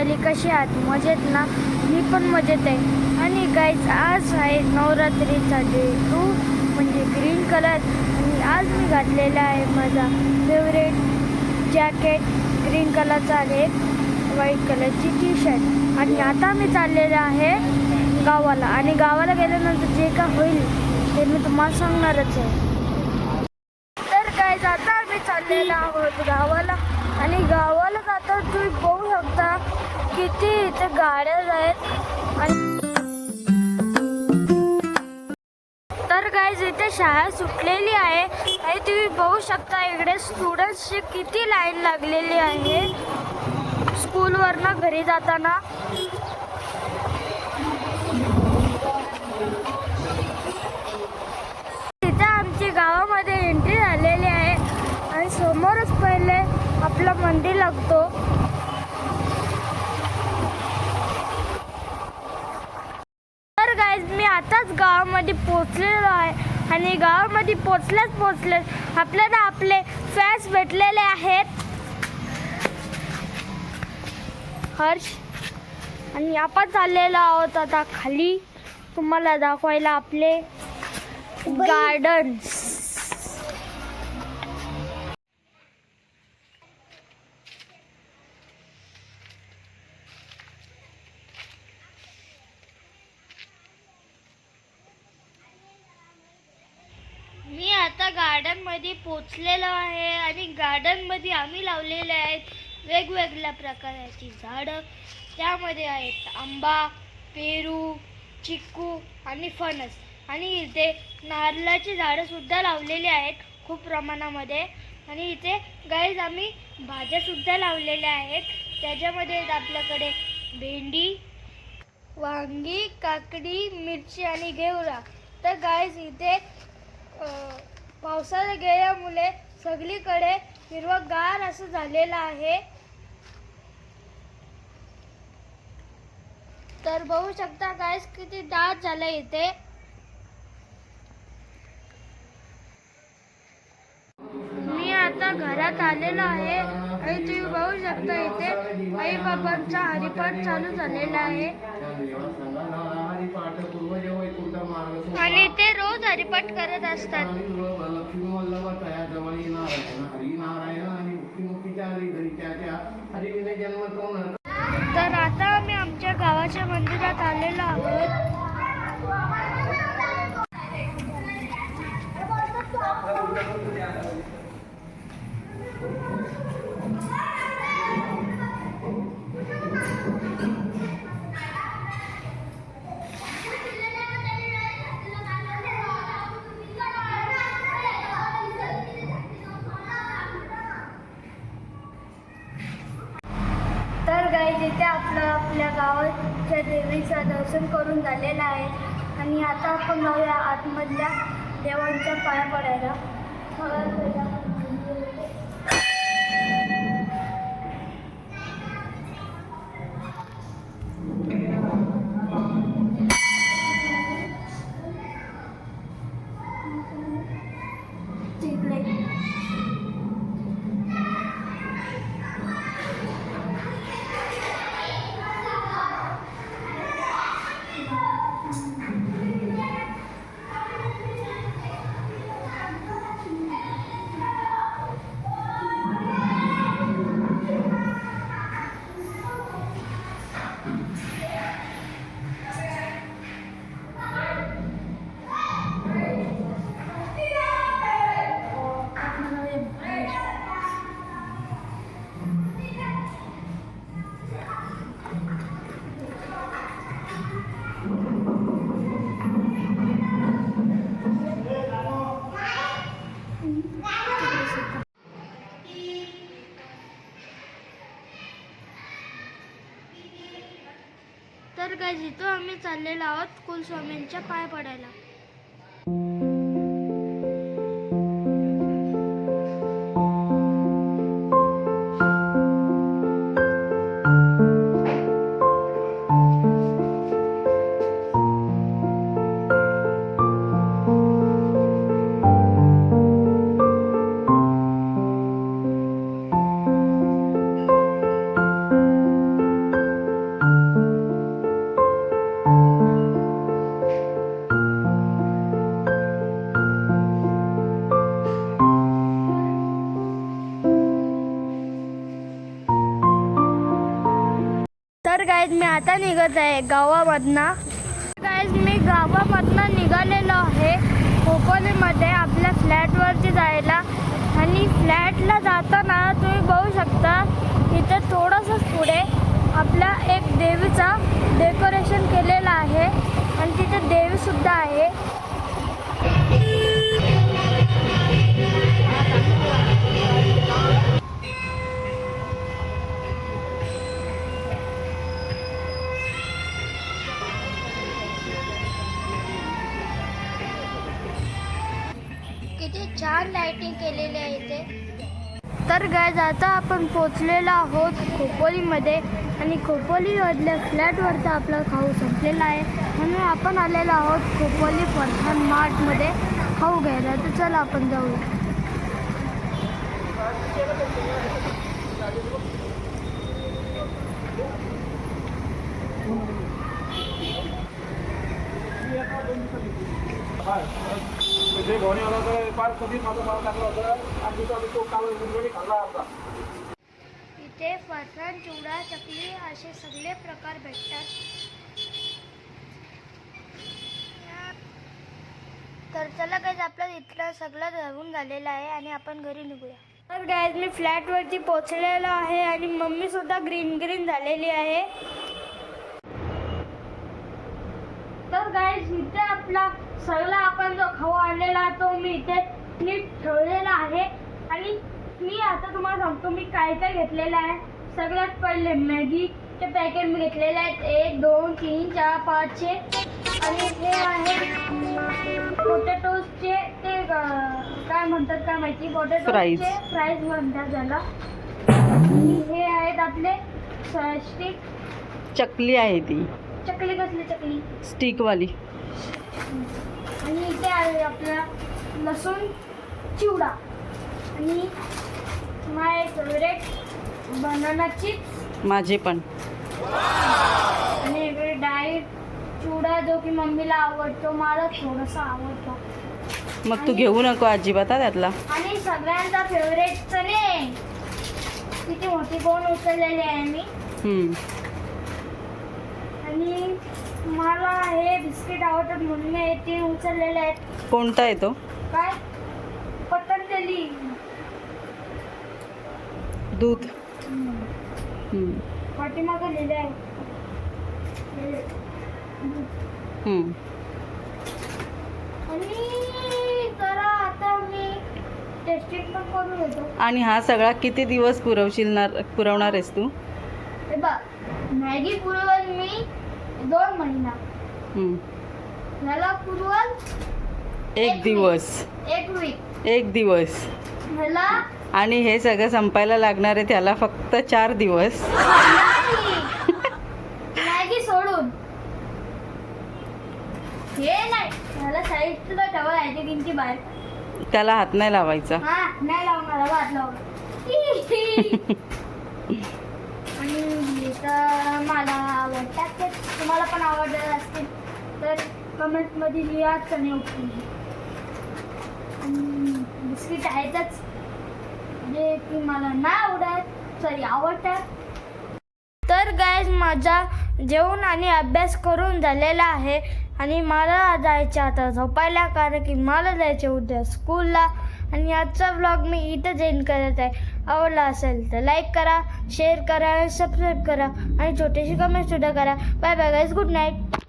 मंडळी कशी आहात? मजेत ना? मी पण मजेत आहे. आणि गाईज आज आहे नवरात्रीचा डे टू म्हणजे ग्रीन कलर आणि आज मी घातलेला आहे माझा फेवरेट जॅकेट ग्रीन कलरचा आहे. व्हाईट कलरची टी शर्ट आणि आता मी चाललेलं आहे गावाला. आणि गावाला गेल्यानंतर जे काय होईल ते मी तुम्हाला सांगणारच आहे. तर काय आता आम्ही चाललेलो आहोत गावाला. आणि गावाला जाता तुम्ही बघू शकता किती इथे गाड्या आहेत. आणि तर गाईज इथे शाळा सुटलेली आहे. आणि तुम्ही बघू शकता इकडे स्टुडंट्सची किती लाईन लागलेली आहे. स्कूलवरनं घरी जाताना. तिथे गावामध्ये एंट्री झालेली आहे. आणि समोरच पहिले आपलं मंदिर लागतो तर गाईज मी आताच गावामध्ये पोचलेलो आहे. आणि गावामध्ये पोचल्याच पोचले आपल्याला आपले फॅन्स भेटलेले आहेत. हर्ष आणि आपण चाललेलो आहोत आता खाली. तुम्हाला दाखवायला आपले गार्डन्स मी गार्डनमध्ये गार्डनमध्ये पोचलेलो आहे आणि गार्डनमध्ये आम्ही लावलेले आहेत वेगवेगळ्या प्रकाराची झाडं. त्यामध्ये आहेत आंबा पेरू चिक्कू आणि फणस. आणि इथे नारळाची झाडंसुद्धा लावलेली आहेत खूप प्रमाणामध्ये. आणि इथे गाईज आम्ही भाज्या सुद्धा लावलेल्या आहेत. त्याच्यामध्ये आहेत आपल्याकडे भेंडी वांगी काकडी मिरची आणि घेवडा. तर गाईज इथे अ, गेल्यामुळे सगळीकडे हिरवगार असं झालेलं आहे. तर बघू शकता गाईस किती दाट झालं इथे. मी आता घरात आलेलो आहे आणि तुम्ही बघू शकता इथे आई बाबांचा हरिपाठ चालू झालेला आहे. आणि ते रोज हरिपाठ करत असतात. तर आता आम्ही आमच्या गावाच्या मंदिरात आलेलो आहोत. आपल्या गावाच्या देवीचं दर्शन करून झालेलं आहे. आणि आता आपण जाऊया आतमधल्या देवांच्या पाया पडायला. तिकडे तर जिथं आम्ही चाललेलो आहोत कुलस्वामींच्या पाय पडायला. गाईज मी आता निघत आहे गावामधनं. गाईज मी गावामधनं निघालेलो आहे खोपोलीमध्ये आपल्या फ्लॅटवरती जायला. आणि फ्लॅटला जाताना तुम्ही बघू शकता इथे थोडंसंच पुढे आपल्या एक देवीचा डेकोरेशन केलेलं आहे. आणि तिथे देवीसुद्धा आहे. किती छान लाइटिंग केलेली आहे इथे. तर गायज आता आपण पोचलेलो आहोत खोपोलीमध्ये आणि खोपोलीमधल्या फ्लॅटवरचा आपला खाऊ संपलेला आहे. म्हणून आपण आलेलो आहोत खोपोली फरसान मार्टमध्ये. खाऊ घ्यायला. तर चला आपण जाऊया जे घेऊन आला तर फार कधीच माझं नाव टाकलं होतं? आठ दिवसाआधी तो काल गुरुवारी खाल्ला होता. इथे फरसाण चिवडा चकली असे सगळे प्रकार भेटतात. तर चला गाईज आपलं इथलं सगळं धरून झालेलं आहे आणि आपण घरी निघूया. तर गाईज मी फ्लॅटवरती पोचलेलो आहे आणि मम्मीसुद्धा ग्रीन ग्रीन झालेली आहे तर गाईज इथे आपला सगळा आपण जो खाऊ आणलेला तो मी इथे नीट ठेवलेला आहे. आणि मी आता तुम्हाला सांगतो मी काय काय घेतलेलं आहे. सगळ्यात पहिले मॅगीचे पॅकेट मी घेतलेले आहेत. एक दोन तीन चार पाचशे आणि हे आहे पोटॅटोजचे ते काय म्हणतात काय माहिती. पोटॅटोजचे फ्राईज म्हणतात त्याला. आणि हे आहेत आपले स्टिक चकली आहे ती. चकली कसली चकली? स्टिकवाली. आणि इथे आहे आपला लसूण चिवडा. आणि माय फेवरेट बनाना चिप्स माझे पण. आणि इकडे डाएट चिवडा जो की मम्मीला आवडतो मला थोडासा आवडतो. मग तू घेऊ नको अजिबात हा त्यातला. आणि सगळ्यांचा फेवरेट चणे. किती मोठी कोण उचललेली आहे मी? हम्म. आणि मला हे बिस्किट आवडतात म्हणून मी ते उचललेले आहेत. कोणता आहे तो? काय? पतंजली. दूध. हम्म. पाठीमागं लिहिले आहे. हम्म. आणि जरा आता मी टेस्टिंग पण करून येतो आणि हा सगळा किती दिवस पुरवशील पुरवणार आहेस तू? हे बघ मॅगी पुरवल मी दोन महिना. ह्याला पुरवल एक दिवस. एक वीक एक दिवस. ह्याला आणि हे सगळं संपायला लागणार आहे त्याला फक्त चार दिवस. नाही. मॅगी सोडून. हे नाही. ह्याला साईडला ठेवा याची किंची बाहेर. त्याला हात नाही लावायचा. हा नाही लावणार हात लावणार. आणि मला पण आवडत असतील तर कमेंटमध्ये लिहा चणे उठून बिस्किट आहेतच. जे की मला नाही आवडत सॉरी आवडतात. तर गायज माझा जेवण आणि अभ्यास करून झालेला आहे. आणि मला जायचं आता झोपायला कारण की मला जायचे उद्या स्कूलला आणि आजचा व्लॉग मी इथं एंड करत आहे. आवडला असेल तर लाईक करा शेअर करा आणि सबस्क्राईब करा. आणि छोटीशी कमेंटसुद्धा करा. Bye bye guys good night